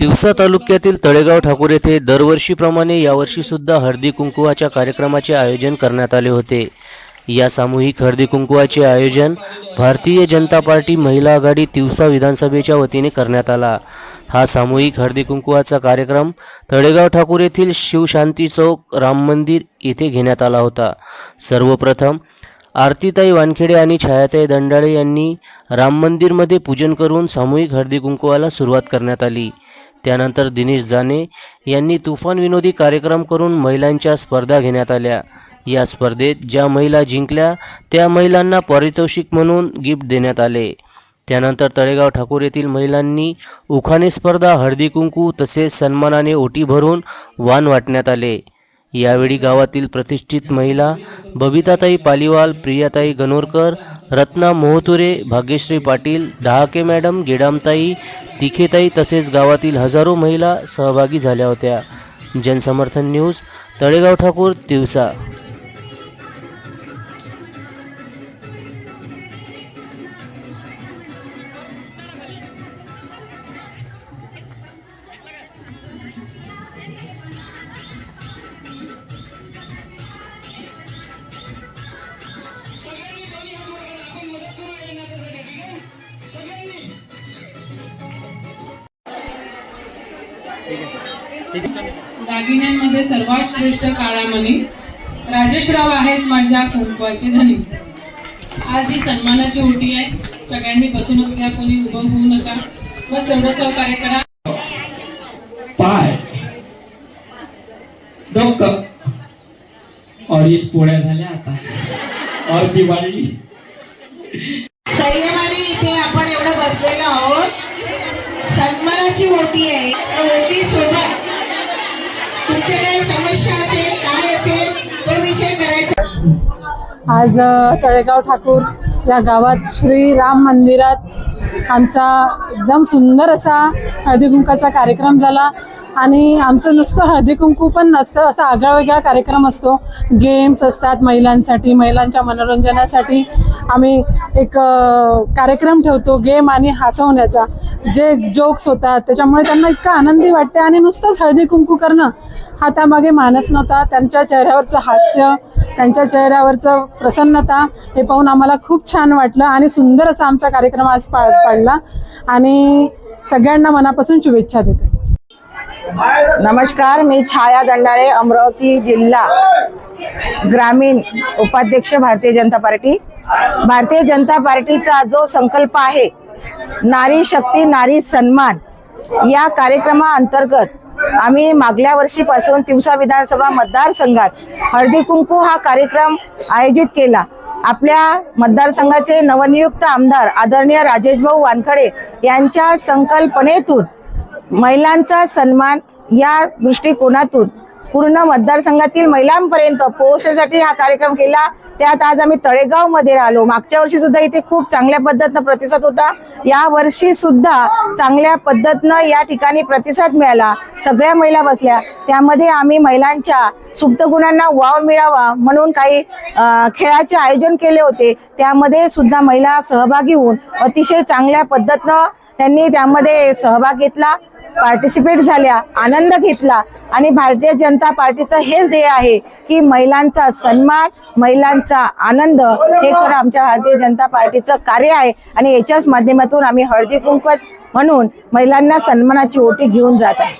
तिवसा तालुक्यातील तळेगाव ठाकूर येथे दरवर्षीप्रमाणे यावर्षी सुद्धा हळदी कुंकुवाच्या कार्यक्रमाचे आयोजन करण्यात आले होते. या सामूहिक हळदी कुंकुवाचे आयोजन भारतीय जनता पार्टी महिला आघाडी तिवसा विधानसभेच्या वतीने करण्यात आला. हा सामूहिक हळदी कुंकुवाचा कार्यक्रम तळेगाव ठाकूर येथील शिवशांती चौक राम मंदिर येथे घेण्यात आला होता. सर्वप्रथम आरतीताई वानखेडे आणि छायाताई दंडाळे यांनी राम मंदिरमध्ये पूजन करून सामूहिक हळदी कुंकवाला सुरुवात करण्यात आली. त्यानंतर दिनेश जाने यांनी तुफान विनोदी कार्यक्रम करून महिलांच्या स्पर्धा घेण्यात आल्या. या स्पर्धेत ज्या महिला जिंकल्या त्या महिलांना पारितोषिक म्हणून गिफ्ट देण्यात आले. त्यानंतर तळेगाव ठाकूर येथील महिलांनी उखाणे स्पर्धा हळदी कुंकू तसेच सन्मानाने ओटी भरून वाण वाटण्यात आले. यावेळी गावातील प्रतिष्ठित महिला बबिताताई पालिवाल प्रियाताई गणोरकर रत्ना मोहतुरे भाग्यश्री पाटील डहाके मॅडम गेडामताई तिखेताई तसेच गावातील हजारो महिला सहभागी झाल्या होत्या. जनसमर्थन न्यूज तळेगाव ठाकूर तिवसा. दागिन्यांमध्ये सर्वात श्रेष्ठ काळामणी राजेशराव आहेत माझ्या कुंकवाचे धनी. आज ही सन्मानाची ओटी आहे. सगळ्यांनी बसूनच घ्या कोणी उभं होऊ नका. बस तेवढं सहकार्य करा. पाय. डोकं. और इस पोळ्या झाल्या आता. और दिवाळी. संयमाने इथे आपण एवढं बसलेलो आहोत. सन्मानाची ओटी आहे. त्या ओटी सोबत तुमच्या काही समस्या असेल काय असेल तो विषय करायचा. आज तळेगाव ठाकूर या गावात श्री राम मंदिरात आमचा एकदम सुंदर असा हळदीकुंकाचा कार्यक्रम झाला. आणि आमचं नुसतं हळदीकुंकू पण नसतं असा आगळा वेगळा कार्यक्रम असतो. गेम्स असतात महिलांसाठी महिलांच्या मनोरंजनासाठी. आम्ही एक कार्यक्रम ठेवतो गेम आणि हसवण्याचा. जे जोक्स होतात त्याच्यामुळे त्यांना इतकं आनंदी वाटते आणि नुसतंच हळदी कुंकू करणं हा त्यामागे मानस नव्हता. त्यांच्या चेहऱ्यावरचं हास्य त्यांच्या चेहऱ्यावरचं प्रसन्नता हे पाहून आम्हाला खूप छान वाटलं आणि सुंदर असा आमचा कार्यक्रम आज पार पाडला. आणि सगळ्यांना मनापासून शुभेच्छा देते. नमस्कार मी छाया दंडाळे अमरावती जिल्हा ग्रामीण उपाध्यक्ष भारतीय जनता पार्टी. भारतीय जनता पार्टीचा जो संकल्प आहे नारी शक्ती नारी सन्मान या कार्यक्रमाअंतर्गत आम्ही मागल्या वर्षीपासून तिवसा विधानसभा मतदारसंघात हळदी कुंकू हा कार्यक्रम आयोजित केला. आपल्या मतदारसंघाचे नवनियुक्त आमदार आदरणीय राजेशभाऊ वानखडे यांच्या संकल्पनेतून महिलांचा सन्मान या दृष्टिकोनातून पूर्ण मतदारसंघातील महिलांपर्यंत पोहोचण्यासाठी हा कार्यक्रम केला. त्यात आज आम्ही तळेगावमध्ये राहिलो. मागच्या वर्षी सुद्धा इथे खूप चांगल्या पद्धतीनं प्रतिसाद होता. या वर्षी सुद्धा चांगल्या पद्धतीनं या ठिकाणी प्रतिसाद मिळाला. सगळ्या महिला बसल्या. त्यामध्ये आम्ही महिलांच्या सुप्त गुणांना वाव मिळावा म्हणून काही खेळाचे आयोजन केले होते. त्यामध्ये सुद्धा महिला सहभागी होऊन अतिशय चांगल्या पद्धतीनं त्यांनी त्यामध्ये सहभाग घेतला पार्टिसिपेट झाल्या आनंद घेतला आणि भारतीय जनता पार्टीचं हेच ध्येय आहे की महिलांचा सन्मान महिलांचा आनंद हे खरं आमच्या भारतीय जनता पार्टीचं कार्य आहे. आणि याच्याच माध्यमातून आम्ही हळदी कुंकवत म्हणून महिलांना सन्मानाची ओटी घेऊन जात आहे.